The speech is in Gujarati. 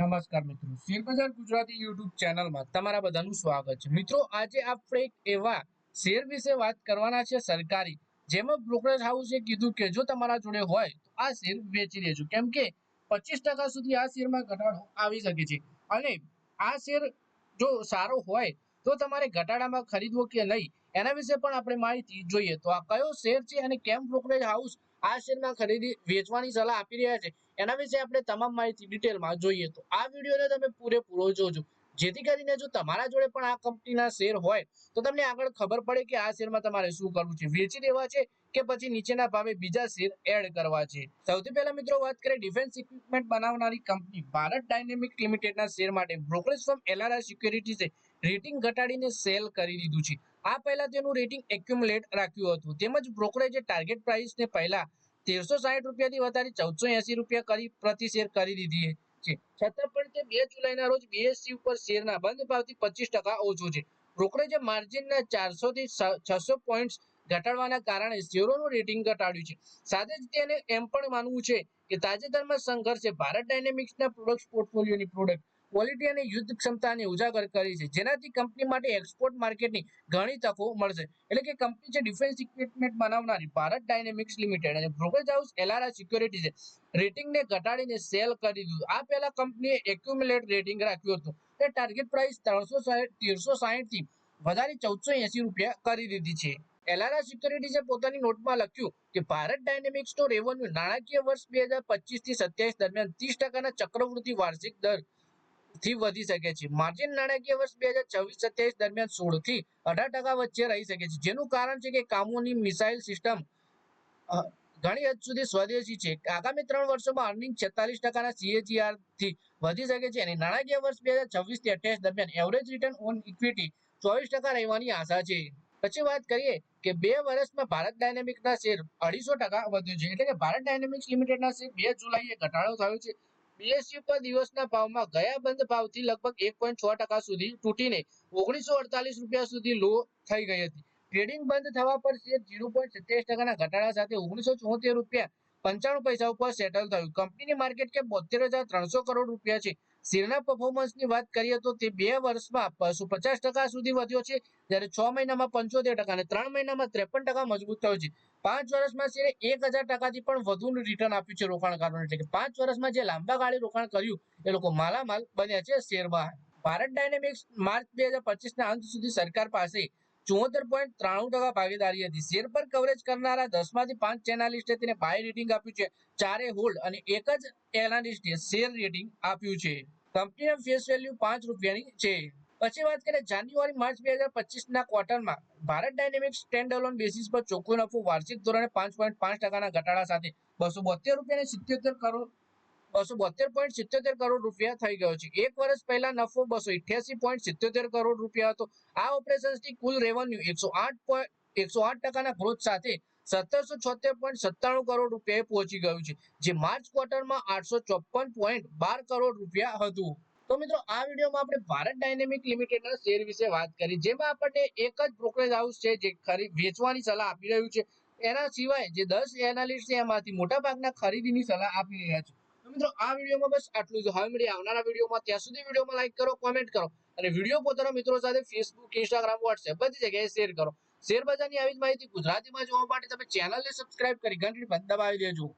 નમસ્કાર મિત્રો. શેરબજાર ગુજરાતી યુટ્યુબ ચેનલમાં તમારા બધાનું સ્વાગત છે. મિત્રો, આજે આપણે એક એવા શેર વિશે વાત કરવાના છે સરકારી. જેમાં બ્રોકરેજ હાઉસે કીધું કે જો તમારા જોડે હોય તો આ શેર વેચી દેજો કેમ કે પચીસ ટકા સુધી આ શેરમાં ઘટાડો આવી શકે છે. અને આ શેર જો સારો હોય તો તમારે ઘટાડામાં ખરીદવો કે નહીં એના વિશે પણ આપણે માહિતી જોઈએ. તો આ કયો શેર છે અને કેમ બ્રોકરેજ હાઉસ આ શેરમાં ખરીદી વેચવાની સલાહ આપી રહ્યા છે, એના વિશે આપણે તમામ માહિતી ડિટેલમાં જોઈએ તો આ વિડીયોને તમે પૂરેપૂરો જોજો. જેથી કરીને જો તમારા જોડે પણ આ કંપનીના શેર હોય, તો તમને આગળ ખબર પડે કે આ શેરમાં તમારે શું કરવું છે. વેચી દેવા છે કે પછી નીચેના ભાવે બીજા શેર એડ કરવા છે. સૌથી પહેલા મિત્રો વાત કરીએ ડિફેન્સ ઇક્વિપમેન્ટ બનાવનારી કંપની ભારત ડાયનેમિક લિમિટેડના શેર માટે બ્રોકરેજ ફર્મ એલઆરઆર સિક્યુરિટીઝે રેટિંગ ઘટાડીને સેલ કરી દીધું છે. આ પહેલા તેનું રેટિંગ એક્યુમ્યુલેટ રાખ્યું હતું. તેમજ બ્રોકરેજે ટાર્ગેટ પ્રાઇસને પહેલા તેરસો સાહીઠ રૂપિયાથી વધારી ચૌદસો એસી રૂપિયા કરી પ્રતિ શેર કરી દીધી છે. છતાં પણ તે બે જુલાઈના રોજ બીએસસી ઉપર શેરના બંધ ભાવથી પચીસ ટકા ઓછો છે. બ્રોકરેજે માર્જિનના ચારસો થી છસો પોઈન્ટ ઘટાડવાના કારણે શેરોનું રેટિંગ ઘટાડ્યું છે. સાથે જ તેને એમ પણ માનવું છે કે તાજેતરમાં સંઘર્ષે ભારત ડાયનેમિક્સના પ્રોડક્ટ પોર્ટફોલિયોની પ્રોડક્ટ ક્વોલિટી અને યુદ્ધ ક્ષમતાને ઉજાગર કરી છે. જેનાથી કંપની માટે એક્સપોર્ટ માર્કેટની ઘણી તકો મળશે. એટલે કે કંપની છે ડિફેન્સ ઇક્વિપમેન્ટ બનાવનારી ભારત ડાયનેમિક્સ લિમિટેડ અને બ્રોકરેજ હાઉસ એલઆરઆર સિક્યોરિટી છે. રેટિંગને ઘટાડીને સેલ કરી દીધું. આ પહેલા કંપનીએ એક્યુમ્યુલેટ રેટિંગ રાખ્યું હતું. તે ટાર્ગેટ પ્રાઇસ ત્રણસો સાહીઠ તેરસો સાહીઠથી વધારી ચૌદસો એસી રૂપિયા કરી દીધી છે. એલઆરઆર સિક્યોરિટીઝે પોતાની નોટમાં લખ્યું કે ભારત ડાયનેમિક્સનો રેવન્યુ નાણાકીય વર્ષ બે હજાર પચીસથી સત્યાવીસ દરમિયાન ત્રીસ ટકાના ચક્રવૃદ્ધિ વાર્ષિક દર થી વધી શકે છે. માર્જિન નાણાકીય વર્ષ બે હજાર છવ્વીસ સત્યાવીસ દરમિયાન સોળથી અઢાર ટકા વચ્ચે રહી શકે છે. જેનું કારણ છે કે કામોની મિસાઇલ સિસ્ટમ ઘણી હદ સુધી સ્વદેશી છે. આગામી ત્રણ વર્ષોમાં અર્નિંગ છેતાલીસ ટકાના સીએજીઆરથી વધી શકે છે અને નાણાકીય વર્ષ બે હજાર છવ્વીસથી અઠ્યાવીસ દરમિયાન એવરેજ રિટર્ન ઓન ઇક્વિટી ચોવીસ ટકા રહેવાની આશા છે. પછી વાત કરીએ કે બે વર્ષમાં ભારત ડાયનેમિક્સના શેર અઢીસો ટકા વધ્યો છે. એટલે કે ભારત ડાયનેમિક્સ લિમિટેડના શેર બે જુલાઈએ ઘટાડો થયો છે. બીએસયુ પર દિવસના ભાવમાં ગયા બંધ ભાવથી લગભગ એક પોઈન્ટ છ ટકા સુધી તૂટીને ઓગણીસો અડતાલીસ રૂપિયા સુધી લો થઈ ગઈ હતી. ટ્રેડિંગ બંધ થવા પર શેર ઝીરો પોઈન્ટ સત્યાવીસ ટકાના ઘટાડા સાથે ઓગણીસો ચોતેર રૂપિયા પંચાણું પૈસા ઉપર સેટલ થયું. કંપનીની માર્કેટ કેપ બોતેર હજાર ત્રણસો કરોડ રૂપિયા છે. શેરના પરફોર્મન્સની વાત કરીએ તો તે બે વર્ષમાં પચાસ ટકા સુધી વધ્યો છે. જ્યારે છ મહિનામાં પંચોતેર ટકા અને ત્રણ મહિનામાં ત્રેપન ટકા મજબૂત થયો છે. પાંચ વર્ષમાં શેરે એક હજાર ટકાથી પણ વધુનું રિટર્ન આપ્યું છે રોકાણકારોને. એટલે કે પાંચ વર્ષમાં જે લાંબા ગાળે રોકાણ કર્યું, એ લોકો માલામાલ બન્યા છે શેરમાં ભારત ડાયનેમિક્સ માર્ચ બે હજાર પચીસના અંત સુધી સરકાર પાસે ચોતેર પોઈન્ટ ત્રાણું ટકા ભાગીદારી હતી. શેર પર કવરેજ કરનારા દસમાંથી પાંચ એનાલિસ્ટે તેને બાય રેટિંગ આપ્યું છે. ચારે હોલ્ડ અને એક જ એનાલિસ્ટે શેર રેટિંગ આપ્યું છે. કંપનીના ફેસ વેલ્યુ પાંચ રૂપિયાની છે. પછી વાત કરીએ જાન્યુઆરી, માર્ચ બે હજાર પચીસના ક્વાર્ટરમાં Bharat dynamics stand alone basis પર ચોખ્ખો નફો વાર્ષિક ધોરણે પાંચ પોઈન્ટ પાંચ ટકાના ઘટાડા સાથે બસો બોતેર રૂપિયાની સિત્યોતેર કરોડ બસો બોતેર પોઈન્ટ સિત્યોતેર કરોડ રૂપિયા થઈ ગયો છે. એક વર્ષ પહેલા નફો બસો ઇઠ્યાસી પોઈન્ટ સિત્યોતેર કરોડ રૂપિયા હતો. આ ઓપરેશન્સથી કુલ રેવન્યુ એકસો આઠ એકસો આઠ ટકાના ગ્રોથ સાથે સત્તરસો છોતેર પોઈન્ટ સત્તાણું કરોડ રૂપિયાએ પહોંચી ગયું છે, જે માર્ચ ક્વાર્ટરમાં આઠસો ચોપન પોઈન્ટ બાર કરોડ રૂપિયા હતું. તો મિત્રો, આ વિડીયોમાં આપણે ભારત ડાયનેમિક લિમિટેડના શેર વિશે વાત કરી. જેમાં આપણને એક જ બ્રોકરેજ હાઉસ છે જે ખરી વેચવાની સલાહ આપી રહ્યું છે. એના સિવાય જે દસ એનાલિસ્ટ છે, એમાંથી મોટા ભાગના ખરીદીની સલાહ આપી રહ્યા છે. મિત્રો, આ વિડીયોમાં બસ આટલું જ. હવે મળી આવનારા વિડીયોમાં. ત્યાં સુધી વિડીયોમાં લાઈક કરો કોમેન્ટ કરો અને વીડિયો પોતાના મિત્રો સાથે ફેસબુક ઇન્સ્ટાગ્રામ વોટ્સએપ બધી જગ્યાએ શેર કરો. શેર બજારની આવી જ માહિતી ગુજરાતીમાં જોવા માટે તમે ચેનલને સબસ્ક્રાઇબ કરી ઘંટડી દબાવી દેજો.